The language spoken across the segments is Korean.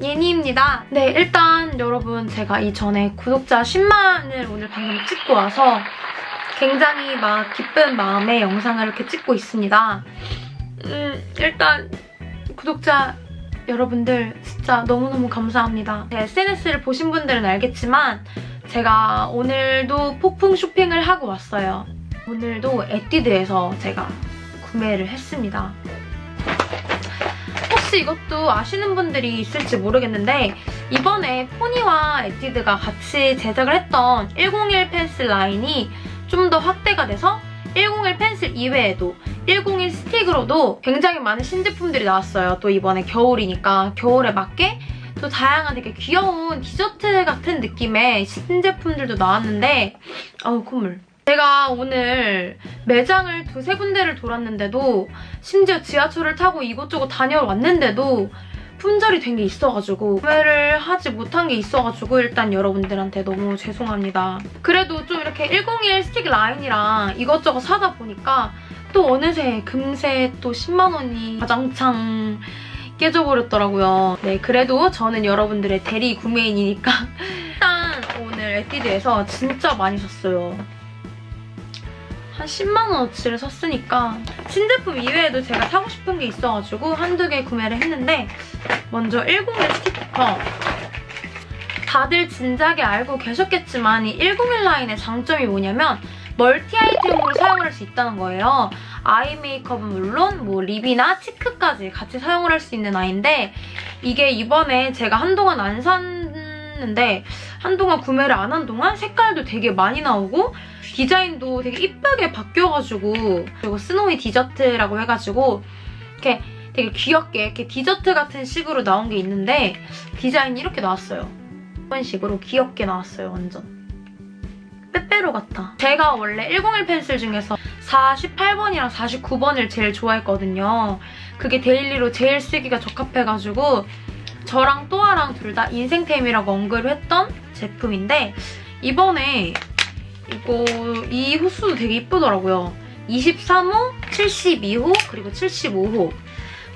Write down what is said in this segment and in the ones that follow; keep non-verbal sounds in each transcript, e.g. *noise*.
예니입니다. 네, 일단 여러분 제가 이전에 구독자 10만을 오늘 방금 찍고 와서 굉장히 막 기쁜 마음에 영상을 이렇게 찍고 있습니다. 음, 일단 구독자 여러분들 진짜 너무너무 감사합니다. 제 SNS를 보신 분들은 알겠지만 제가 오늘도 폭풍 쇼핑을 하고 왔어요. 오늘도 에뛰드에서 제가 구매를 했습니다. 혹시 이것도 아시는 분들이 있을지 모르겠는데 이번에 포니와 에뛰드가 같이 제작을 했던 101 펜슬 라인이 좀 더 확대가 돼서 101 펜슬 이외에도 101 스틱으로도 굉장히 많은 신제품들이 나왔어요. 또 이번에 겨울이니까 겨울에 맞게 또 다양한 되게 귀여운 디저트 같은 느낌의 신제품들도 나왔는데 아우 콧물. 제가 오늘 매장을 두세 군데를 돌았는데도 심지어 지하철을 타고 이곳저곳 다녀왔는데도 품절이 된 게 있어가지고 구매를 하지 못한 게 있어가지고 일단 여러분들한테 너무 죄송합니다. 그래도 좀 이렇게 101 스틱 라인이랑 이것저것 사다 보니까 또 어느새 금세 또 10만 원이 가장창 깨져버렸더라고요. 네, 그래도 저는 여러분들의 대리 구매인이니까 *laughs* 일단 오늘 에뛰드에서 진짜 많이 샀어요. 한 10만원어치를 샀으니까 신제품 이외에도 제가 사고 싶은 게 있어가지고 한두 개 구매를 했는데 먼저 101 스틱부터 다들 진작에 알고 계셨겠지만 이 101 라인의 장점이 뭐냐면 멀티 아이템으로 사용을 할 수 있다는 거예요. 아이 메이크업은 물론 뭐 립이나 치크까지 같이 사용을 할 수 있는 아이인데 이게 이번에 제가 한동안 안 샀는데 한동안 구매를 안 한 동안 색깔도 되게 많이 나오고 디자인도 되게 이쁘게 바뀌어가지고 그리고 스노이 디저트라고 해가지고 이렇게 되게 귀엽게 이렇게 디저트 같은 식으로 나온 게 있는데 디자인이 이렇게 나왔어요. 이런 식으로 귀엽게 나왔어요, 완전. 빼빼로 같아. 제가 원래 101 펜슬 중에서 48번이랑 49번을 제일 좋아했거든요. 그게 데일리로 제일 쓰기가 적합해가지고 저랑 또아랑 둘 다 인생템이라고 언급을 했던 제품인데 이번에 이거 이 호수도 되게 이쁘더라고요. 23호, 72호, 그리고 75호.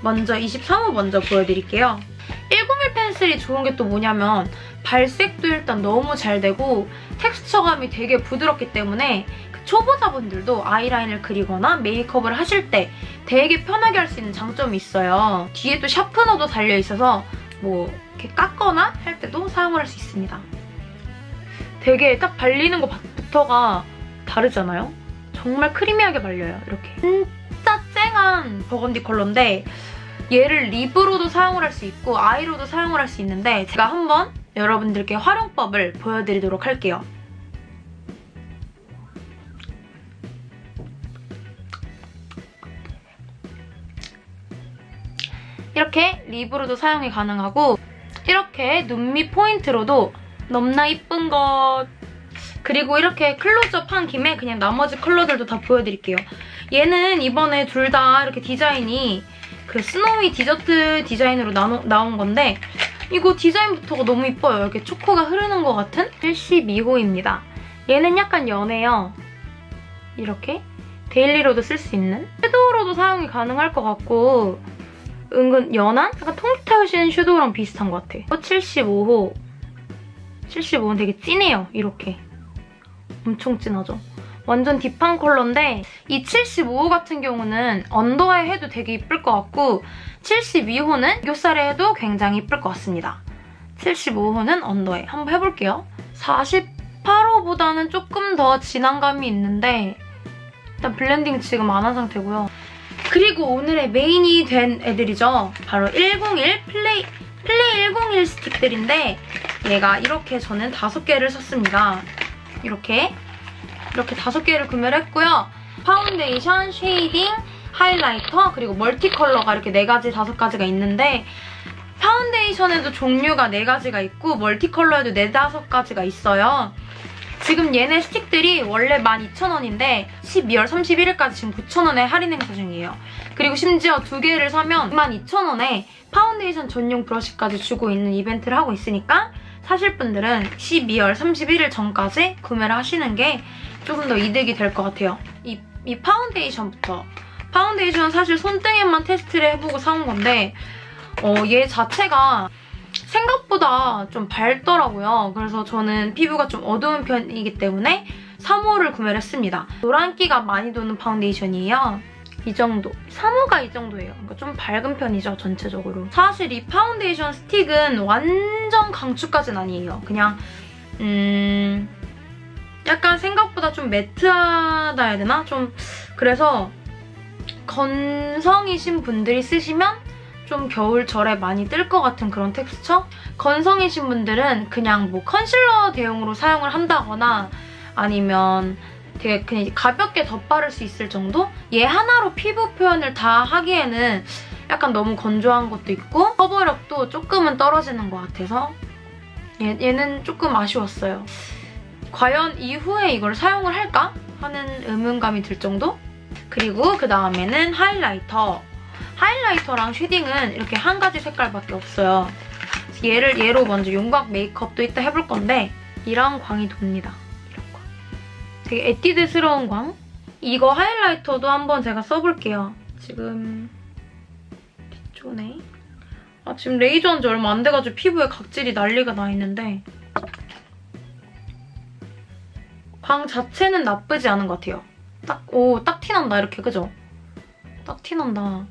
먼저 23호 먼저 보여드릴게요. 101 펜슬이 좋은 게 또 뭐냐면 발색도 일단 너무 잘 되고 텍스처감이 되게 부드럽기 때문에 그 초보자분들도 아이라인을 그리거나 메이크업을 하실 때 되게 편하게 할 수 있는 장점이 있어요. 뒤에 또 샤프너도 달려있어서 뭐 이렇게 깎거나 할 때도 사용을 할 수 있습니다. 되게 딱 발리는 것부터가 다르잖아요? 정말 크리미하게 발려요, 이렇게. 진짜 쨍한 버건디 컬러인데 얘를 립으로도 사용을 할 수 있고 아이로도 사용을 할 수 있는데 제가 한번 여러분들께 활용법을 보여드리도록 할게요. 이렇게 립으로도 사용이 가능하고 이렇게 눈밑 포인트로도 넘나 이쁜 것 그리고 이렇게 클로즈업 한 김에 그냥 나머지 컬러들도 다 보여드릴게요. 얘는 이번에 둘 다 이렇게 디자인이 그 스노위 디저트 디자인으로 나노, 나온 건데 이거 디자인부터가 너무 이뻐요. 이렇게 초코가 흐르는 것 같은 72호입니다. 얘는 약간 연해요. 이렇게 데일리로도 쓸 수 있는 섀도우로도 사용이 가능할 것 같고 은근 연한? 약간 통기타 신 섀도우랑 비슷한 것 같아. 75호 75는 되게 진해요. 이렇게 엄청 진하죠? 완전 딥한 컬러인데 이 75호 같은 경우는 언더에 해도 되게 이쁠 것 같고 72호는 애교살에 해도 굉장히 이쁠 것 같습니다. 75호는 언더에 한번 해볼게요. 48호보다는 조금 더 진한 감이 있는데 일단 블렌딩 지금 안 한 상태고요. 그리고 오늘의 메인이 된 애들이죠. 바로 101 플레이, 플레이 101 스틱들인데 얘가 이렇게 저는 다섯 개를 샀습니다. 이렇게 이렇게 다섯 개를 구매를 했고요. 파운데이션, 쉐이딩, 하이라이터, 그리고 멀티 컬러가 이렇게 네 가지, 다섯 가지가 있는데 파운데이션에도 종류가 네 가지가 있고 멀티 컬러에도 네 다섯 가지가 있어요. 지금 얘네 스틱들이 원래 12,000원인데 12월 31일까지 지금 9,000원에 할인 행사 중이에요. 그리고 심지어 두 개를 사면 22,000원에 파운데이션 전용 브러쉬까지 주고 있는 이벤트를 하고 있으니까 사실 분들은 12월 31일 전까지 구매를 하시는 게 조금 더 이득이 될 것 같아요. 이, 이 파운데이션부터. 파운데이션 사실 손등에만 테스트를 해보고 사온 건데 어, 얘 자체가 생각보다 좀 밝더라고요. 그래서 저는 피부가 좀 어두운 편이기 때문에 3호를 구매를 했습니다. 노란기가 많이 도는 파운데이션이에요. 이 정도. 3호가 이 정도예요. 그러니까 좀 밝은 편이죠, 전체적으로. 사실 이 파운데이션 스틱은 완전 강추까진 아니에요. 그냥 음... 약간 생각보다 좀 매트하다 해야 되나? 좀 그래서 건성이신 분들이 쓰시면 좀 겨울철에 많이 뜰 것 같은 그런 텍스처? 건성이신 분들은 그냥 뭐 컨실러 대용으로 사용을 한다거나 아니면 되게 그냥 가볍게 덧바를 수 있을 정도? 얘 하나로 피부 표현을 다 하기에는 약간 너무 건조한 것도 있고 커버력도 조금은 떨어지는 것 같아서 얘, 얘는 조금 아쉬웠어요. 과연 이후에 이걸 사용을 할까? 하는 의문감이 들 정도? 그리고 그 다음에는 하이라이터. 하이라이터랑 쉐딩은 이렇게 한 가지 색깔밖에 없어요. 얘를 얘로 먼저 용광 메이크업도 이따 해볼 건데 이런 광이 돕니다. 되게 에뛰드스러운 광? 이거 하이라이터도 한번 제가 써볼게요. 지금 뒤쪽네. 아 지금 레이저 한 지 얼마 안 돼가지고 피부에 각질이 난리가 나 있는데 광 자체는 나쁘지 않은 것 같아요. 딱, 오, 딱 티난다, 이렇게, 그죠? 딱 티난다.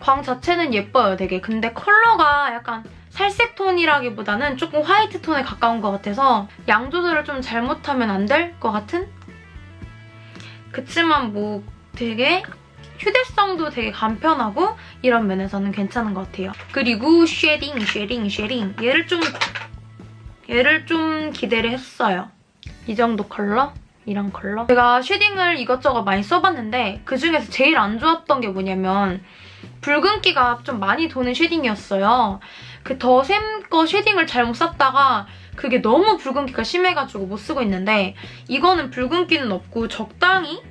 광 자체는 예뻐요, 되게. 근데 컬러가 약간 살색 톤이라기보다는 조금 화이트 톤에 가까운 것 같아서 양 조절을 좀 잘못하면 안 될 것 같은? 그치만 뭐 되게 휴대성도 되게 간편하고 이런 면에서는 괜찮은 것 같아요. 그리고 쉐딩, 쉐딩, 쉐딩. 얘를 좀, 얘를 좀 기대를 했어요. 이 정도 컬러? 이런 컬러? 제가 쉐딩을 이것저것 많이 써봤는데 그중에서 제일 안 좋았던 게 뭐냐면 붉은기가 좀 많이 도는 쉐딩이었어요. 그 더샘 거 쉐딩을 잘못 샀다가 그게 너무 붉은기가 심해가지고 못 쓰고 있는데 이거는 붉은기는 없고 적당히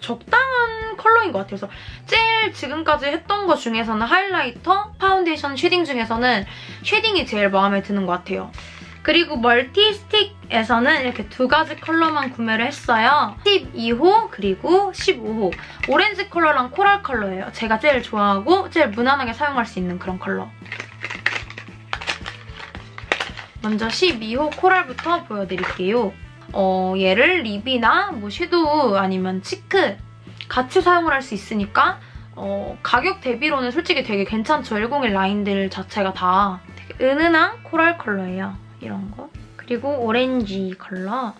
적당한 컬러인 것 같아요. 그래서 제일 지금까지 했던 것 중에서는 하이라이터, 파운데이션, 쉐딩 중에서는 쉐딩이 제일 마음에 드는 것 같아요. 그리고 멀티 스틱에서는 이렇게 두 가지 컬러만 구매를 했어요. 12호 그리고 15호. 오렌지 컬러랑 코랄 컬러예요. 제가 제일 좋아하고 제일 무난하게 사용할 수 있는 그런 컬러. 먼저 12호 코랄부터 보여드릴게요. 어, 얘를 립이나 뭐 섀도우 아니면 치크 같이 사용을 할 수 있으니까 어, 가격 대비로는 솔직히 되게 괜찮죠. 101 라인들 자체가 다 되게 은은한 코랄 컬러예요. 이런 거. 그리고 오렌지 컬러.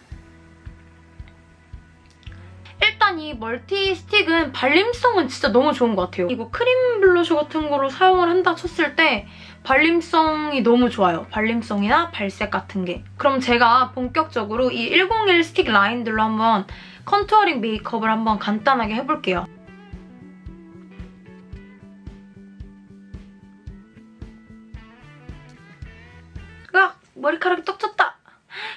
일단 이 멀티 스틱은 발림성은 진짜 너무 좋은 것 같아요. 이거 크림 블러셔 같은 거로 사용을 한다 쳤을 때 발림성이 너무 좋아요. 발림성이나 발색 같은 게. 그럼 제가 본격적으로 이 101 스틱 라인들로 한번 컨투어링 메이크업을 한번 간단하게 해볼게요. 으악! 머리카락이 떡 쳤다!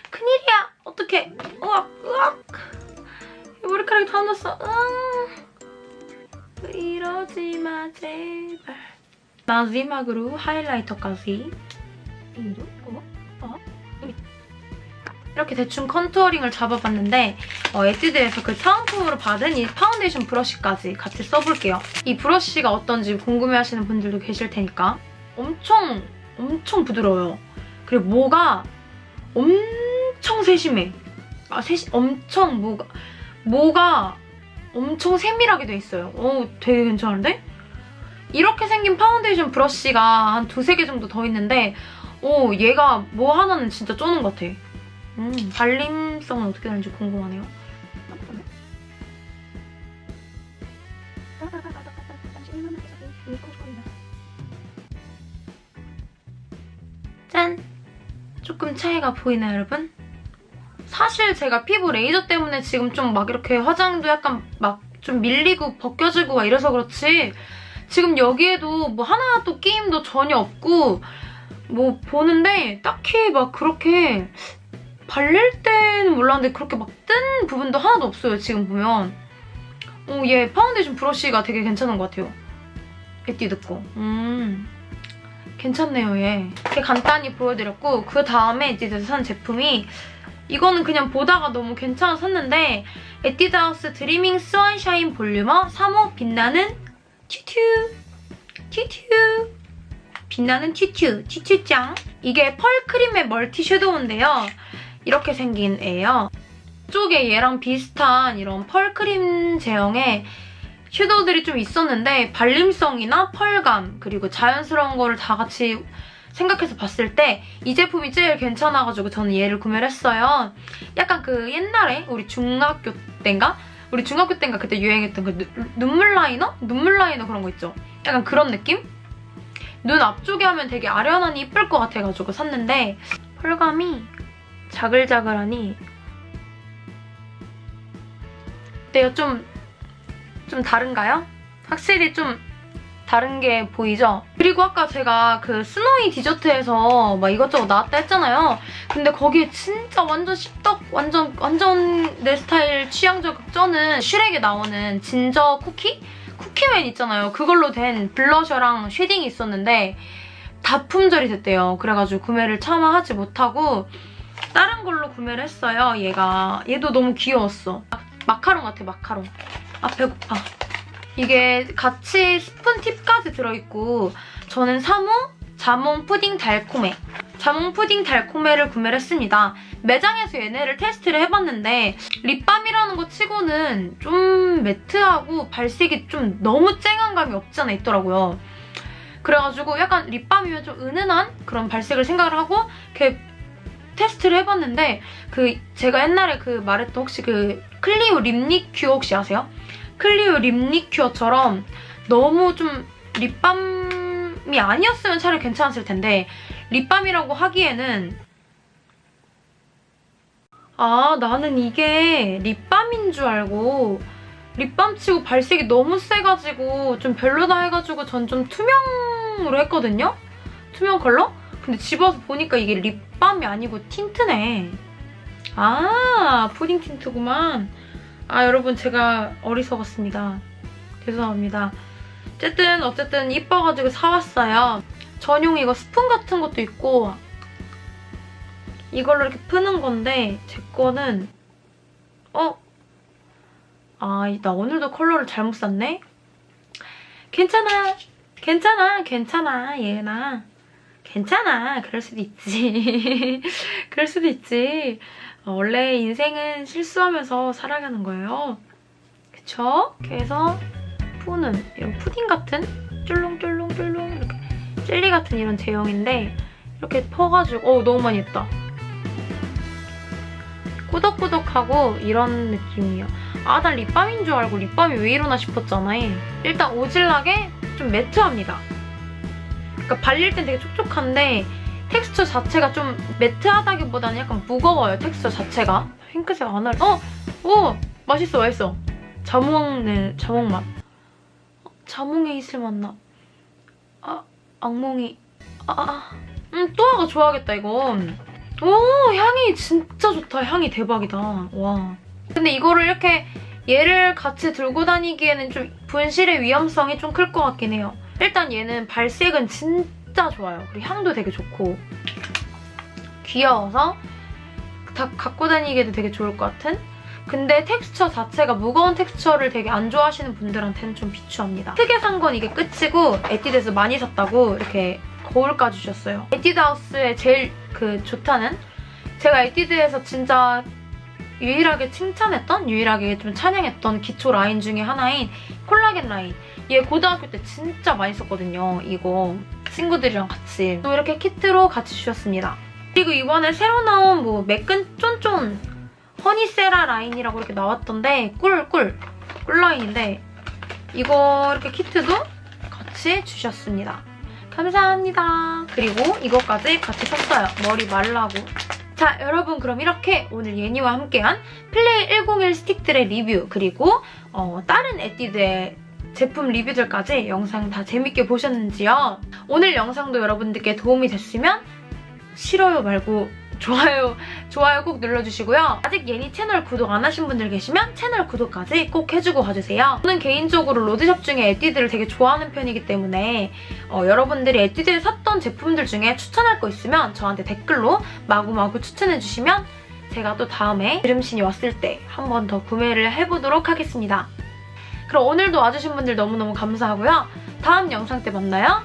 큰일이야! 어떡해! 으악! 으악! 이 머리카락이 다 났어. 으 이러지 마, 제발. 마지막으로 하이라이터까지. 어? 어? 이렇게 대충 컨투어링을 잡아봤는데 어, 에뛰드에서 그 사은품으로 받은 이 파운데이션 브러쉬까지 같이 써볼게요. 이 브러쉬가 어떤지 궁금해하시는 분들도 계실 테니까 엄청 엄청 부드러워요. 그리고 모가 엄청 세심해. 아, 세심, 엄청 모가, 모가 엄청 세밀하게 돼 있어요. 오, 되게 괜찮은데? 이렇게 생긴 파운데이션 브러쉬가 한 두세 개 정도 더 있는데 오, 얘가 뭐 하나는 진짜 쪼는 것 같아. 음, 발림성은 어떻게 되는지 궁금하네요. 짠! 조금 차이가 보이나요, 여러분? 사실 제가 피부 레이저 때문에 지금 좀 막 이렇게 화장도 약간 막 좀 밀리고 벗겨지고 막 이래서 그렇지 지금 여기에도 뭐 하나도 끼임도 전혀 없고 뭐 보는데 딱히 막 그렇게 발릴 때는 몰랐는데 그렇게 막 뜬 부분도 하나도 없어요, 지금 보면. 어, 얘 파운데이션 브러쉬가 되게 괜찮은 것 같아요. 에뛰드 거. 음. 괜찮네요, 얘. 이렇게 간단히 보여드렸고 그 다음에 에뛰드에서 산 제품이 이거는 그냥 보다가 너무 괜찮아서 샀는데 에뛰드하우스 드리밍 스완샤인 볼륨어 3호 빛나는 튜튜 튜튜 빛나는 튜튜, 튜튜짱. 이게 펄크림의 멀티 섀도우인데요. 이렇게 생긴 애예요. 쪽에 얘랑 비슷한 이런 펄크림 제형의 섀도우들이 좀 있었는데 발림성이나 펄감 그리고 자연스러운 거를 다 같이 생각해서 봤을 때 이 제품이 제일 괜찮아가지고 저는 얘를 구매를 했어요. 약간 그 옛날에 우리 중학교 때인가? 우리 중학교 때인가 그때 유행했던 그 누- 눈물 라이너? 눈물 라이너 그런 거 있죠? 약간 그런 느낌? 눈 앞쪽에 하면 되게 아련하니 이쁠 것 같아가지고 샀는데 펄감이 자글자글하니 어때요? 좀, 좀 다른가요? 확실히 좀 다른 게 보이죠? 그리고 아까 제가 그 스노이 디저트에서 막 이것저것 나왔다 했잖아요. 근데 거기에 진짜 완전 씹덕, 완전, 완전 내 스타일 취향적 극저는 슈렉에 나오는 진저 쿠키? 쿠키맨 있잖아요. 그걸로 된 블러셔랑 쉐딩이 있었는데 다 품절이 됐대요. 그래가지고 구매를 차마 하지 못하고 다른 걸로 구매를 했어요. 얘가 얘도 너무 귀여웠어. 마카롱 같아 마카롱. 아 배고파. 이게 같이 스푼 팁까지 들어있고 저는 사모 자몽 푸딩 달콤해. 자몽 푸딩 달콤해를 구매를 했습니다. 매장에서 얘네를 테스트를 해봤는데 립밤이라는 거 치고는 좀 매트하고 발색이 좀 너무 쨍한 감이 없지 않아 있더라고요. 그래가지고 약간 립밤이면 좀 은은한 그런 발색을 생각을 하고 이렇게 테스트를 해봤는데 그 제가 옛날에 그 말했던 혹시 그 클리오 립리큐어 혹시 아세요? 클리오 립리큐어처럼 너무 좀 립밤이 아니었으면 차라리 괜찮았을 텐데 립밤이라고 하기에는 아 나는 이게 립밤인 줄 알고 립밤 치고 발색이 너무 세가지고 좀 별로다 해가지고 전 좀 투명으로 했거든요? 투명 컬러? 근데 집어서 보니까 이게 립밤이 아니고 틴트네. 아, 푸딩 틴트구만. 아, 여러분 제가 어리석었습니다. 죄송합니다. 어쨌든 어쨌든 이뻐가지고 사왔어요. 전용 이거 스푼 같은 것도 있고 이걸로 이렇게 푸는 건데 제 거는 어? 아, 나 오늘도 컬러를 잘못 샀네? 괜찮아. 괜찮아. 괜찮아. 예은아. 괜찮아. 그럴 수도 있지. *laughs* 그럴 수도 있지. 어, 원래 인생은 실수하면서 살아가는 거예요. 그쵸? 그래서 푸는 이런 푸딩 같은 쫄롱쫄롱쫄롱 이렇게 젤리 같은 이런 제형인데 이렇게 퍼가지고 어 너무 많이 했다. 꾸덕꾸덕하고 이런 느낌이에요. 아, 난 립밤인 줄 알고 립밤이 왜 이러나 싶었잖아요. 일단 오질나게 좀 매트합니다. 그러니까 발릴 땐 되게 촉촉한데 텍스처 자체가 좀 매트하다기보다는 약간 무거워요, 텍스처 자체가. 핑크색 안 할... 어! 오! 맛있어, 맛있어. 자몽의 자몽 맛. 어, 자몽에 있을 맛나. 아, 악몽이... 아, 아. 음, 또아가 좋아하겠다, 이거. 오, 향이 진짜 좋다. 향이 대박이다. 와. 근데 이거를 이렇게 얘를 같이 들고 다니기에는 좀 분실의 위험성이 좀 클 것 같긴 해요. 일단 얘는 발색은 진짜 좋아요. 그리고 향도 되게 좋고 귀여워서 다 갖고 다니기에도 되게 좋을 것 같은? 근데 텍스처 자체가 무거운 텍스처를 되게 안 좋아하시는 분들한테는 좀 비추합니다. 크게 산 건 이게 끝이고 에뛰드에서 많이 샀다고 이렇게 거울까지 주셨어요. 에뛰드 하우스의 제일 그 좋다는 제가 에뛰드에서 진짜 유일하게 칭찬했던, 유일하게 좀 찬양했던 기초 라인 중에 하나인 콜라겐 라인. 얘 고등학교 때 진짜 많이 썼거든요, 이거. 친구들이랑 같이. 또 이렇게 키트로 같이 주셨습니다. 그리고 이번에 새로 나온 뭐 매끈 쫀쫀 허니세라 라인이라고 이렇게 나왔던데 꿀 꿀 꿀 라인인데 이거 이렇게 키트도 같이 주셨습니다. 감사합니다. 그리고 이거까지 같이 샀어요. 머리 말라고. 자, 여러분 그럼 이렇게 오늘 예니와 함께한 플레이 101 스틱들의 리뷰 그리고 어, 다른 에뛰드의 제품 리뷰들까지 영상 다 재밌게 보셨는지요? 오늘 영상도 여러분들께 도움이 됐으면 싫어요 말고 좋아요, 좋아요 꼭 눌러주시고요. 아직 예니 채널 구독 안 하신 분들 계시면 채널 구독까지 꼭 해주고 가주세요. 저는 개인적으로 로드샵 중에 에뛰드를 되게 좋아하는 편이기 때문에 어, 여러분들이 에뛰드에 샀던 제품들 중에 추천할 거 있으면 저한테 댓글로 마구마구 추천해주시면 제가 또 다음에 이름신이 왔을 때 한 번 더 구매를 해보도록 하겠습니다. 그럼 오늘도 와주신 분들 너무너무 감사하고요. 다음 영상 때 만나요.